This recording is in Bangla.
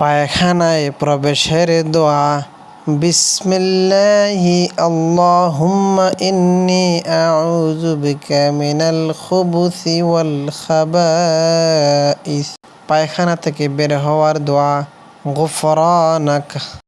পায়খানায় প্রবেশের দোয়া। বিসমিল্লাহি, আল্লাহুম্মা ইন্নি আউযু বিকা মিনাল খুবুসি ওয়াল খাবাইস। পায়খানা থেকে বের হওয়ার দোয়া। গুফরানাক।